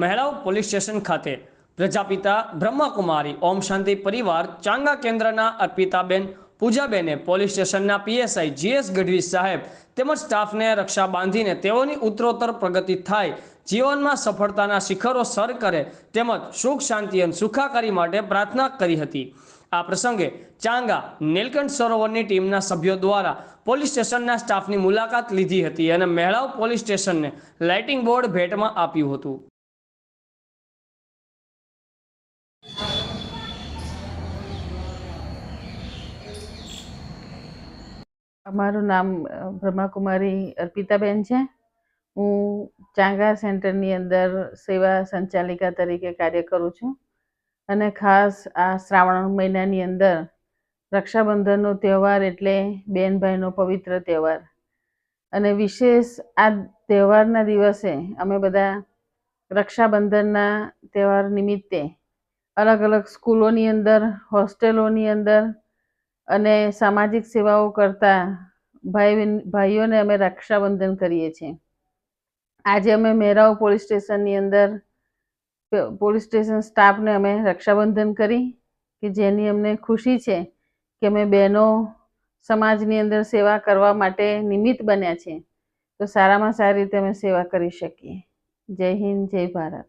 મહેળાવ police station ખાતે. પ્રજાપિતા બ્રહ્માકુમારી, ઓમ શાંતિ પરિવાર, ચાંગા કેન્દ્રના અર્પિતાબેન, પૂજાબેને પોલીસ સ્ટેશનના પીએસઆઈ જીએસ ગઢવી સાહેબ તેમજ સ્ટાફને રક્ષા બાંધીને તેઓની ઉત્તરોત્તર પ્રગતિ થાય, જીવનમાં સફળતાના શિખરો સર કરે તેમજ સુખ, શાંતિ અને સુખાકારી માટે પ્રાર્થના કરી હતી. આ પ્રસંગે ચાંગા નીલકંઠ સરોવરની ટીમના સભ્યો દ્વારા પોલીસ સ્ટેશનના સ્ટાફની મુલાકાત લીધી હતી અને મહેળાવ પોલીસ સ્ટેશનને લાઇટિંગ બોર્ડ ભેટમાં આપ્યું હતું. મારું નામ બ્રહ્માકુમારી અર્પિતાબેન છે. હું ચાંગા સેન્ટરની અંદર સેવા સંચાલિકા તરીકે કાર્ય કરું છું. અને ખાસ આ શ્રાવણ મહિનાની અંદર રક્ષાબંધનનો તહેવાર એટલે બેન ભાઈનો પવિત્ર તહેવાર. અને વિશેષ આ તહેવારના દિવસે અમે બધા રક્ષાબંધનના તહેવાર નિમિત્તે અલગ અલગ સ્કૂલોની અંદર, હોસ્ટેલોની અંદર અને સામાજિક સેવાઓ કરતા ભાઈ ભાઈઓને અમે રક્ષાબંધન કરીએ છીએ. આજે અમે મેરાવ પોલીસ સ્ટેશનની અંદર પોલીસ સ્ટેશન સ્ટાફને અમે રક્ષાબંધન કરી કે જેની અમને ખુશી છે કે અમે બહેનો સમાજની અંદર સેવા કરવા માટે નિમિત્ત બન્યા છે. તો સારામાં સારી રીતે અમે સેવા કરી શકીએ. જય હિન્દ, જય ભારત.